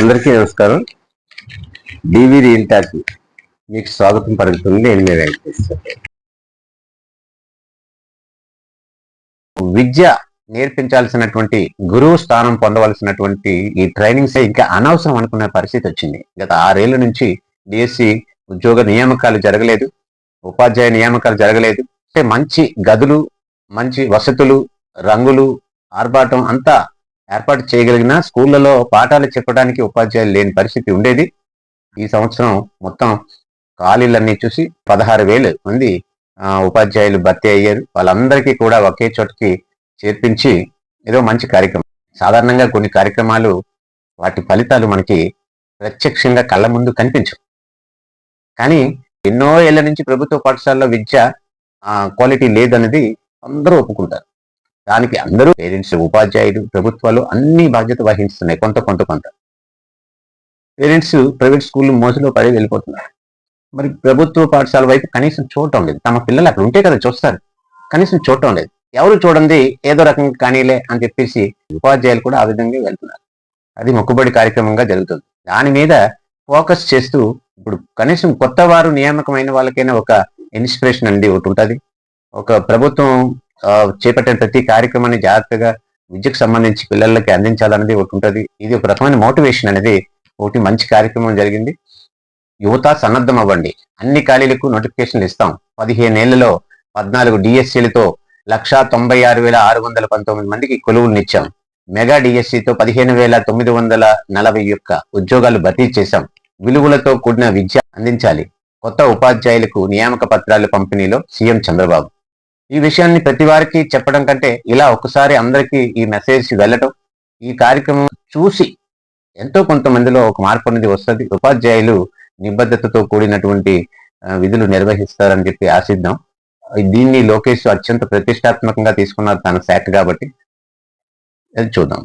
అందరికీ నమస్కారం. డివి రియల్ మీకు స్వాగతం పలుకుతుంది. నేను మీ వెంకటేశ్వర విద్య నేర్పించాల్సినటువంటి గురువు స్థానం పొందవలసినటువంటి ఈ ట్రైనింగ్స్ ఇంకా అనవసరం అనుకునే పరిస్థితి వచ్చింది. గత ఆరేళ్ళ నుంచి డిఎస్సి ఉద్యోగ నియామకాలు జరగలేదు. ఉపాధ్యాయ నియామకాలు జరగలేదు. అంటే మంచి గదులు మంచి వసతులు రంగులు ఆర్భాటం అంతా ఏర్పాటు చేయగలిగిన స్కూళ్ళలో పాఠాలు చెప్పడానికి ఉపాధ్యాయులు లేని పరిస్థితి ఉండేది. ఈ సంవత్సరం మొత్తం ఖాళీలన్నీ చూసి పదహారు వేలు మంది ఉపాధ్యాయులు భర్తీ అయ్యారు. వాళ్ళందరికీ కూడా ఒకే చోటకి చేర్పించి ఏదో మంచి కార్యక్రమం. సాధారణంగా కొన్ని కార్యక్రమాలు వాటి ఫలితాలు మనకి ప్రత్యక్షంగా కళ్ళ ముందు కనిపించవు. కానీ ఎన్నో ఏళ్ళ నుంచి ప్రభుత్వ పాఠశాలలో విద్య క్వాలిటీ లేదన్నది అందరూ ఒప్పుకుంటారు. దానికి అందరూ పేరెంట్స్ ఉపాధ్యాయులు ప్రభుత్వాలు అన్ని బాధ్యత వహిస్తున్నాయి. కొంత కొంత కొంత. పేరెంట్స్ ప్రైవేట్ స్కూల్ మోసలో పడి వెళ్ళిపోతున్నారు. మరి ప్రభుత్వ పాఠశాల వైపు కనీసం చూడటం లేదు. తమ పిల్లలు అక్కడ ఉంటే కదా చూస్తారు. కనీసం చూడటం లేదు. ఎవరు చూడండి ఏదో రకంగా కానీలే అని చెప్పేసి ఉపాధ్యాయులు కూడా ఆ విధంగా వెళ్తున్నారు. అది మొక్కుబడి కార్యక్రమంగా జరుగుతుంది. దాని మీద ఫోకస్ చేస్తూ ఇప్పుడు కనీసం కొత్త వారు నియామకమైన వాళ్ళకైనా ఒక ఇన్స్పిరేషన్ అండి ఒకటి ఉంటుంది. ఒక ప్రభుత్వం చేపట్టిన ప్రతి కార్యక్రమాన్ని జాగ్రత్తగా విద్యకు సంబంధించి పిల్లలకి అందించాలనేది ఒకటి ఉంటుంది ఇది ఒక రకమైన మోటివేషన్ అనేది ఒకటి మంచి కార్యక్రమం జరిగింది. యువత సన్నద్ధం అవ్వండి. అన్ని ఖాళీలకు నోటిఫికేషన్లు ఇస్తాం. పదిహేను ఏళ్ళలో పద్నాలుగు డిఎస్సీలతో లక్షా తొంభై ఆరు వేల ఆరు వందల పంతొమ్మిది మందికి కొలువులు ఇచ్చాం. మెగా డిఎస్సితో పదిహేను వేల తొమ్మిది వందల నలభై యొక్క ఉద్యోగాలు భర్తీ చేశాం. విలువలతో కూడిన విద్య అందించాలి. కొత్త ఉపాధ్యాయులకు నియామక పత్రాల పంపిణీలో సీఎం చంద్రబాబు. ఈ విషయాన్ని ప్రతి వారికి చెప్పడం కంటే ఇలా ఒకసారి అందరికీ ఈ మెసేజ్ వెళ్ళటం ఈ కార్యక్రమం చూసి ఎంతో కొంతమందిలో ఒక మార్పు అనేది వస్తుంది. ఉపాధ్యాయులు నిబద్ధతతో కూడినటువంటి విధులు నిర్వహిస్తారని చెప్పి ఆశిద్దాం. దీన్ని లోకేష్ అత్యంత ప్రతిష్టాత్మకంగా తీసుకున్నారు తన శాఖ కాబట్టి. చూద్దాం.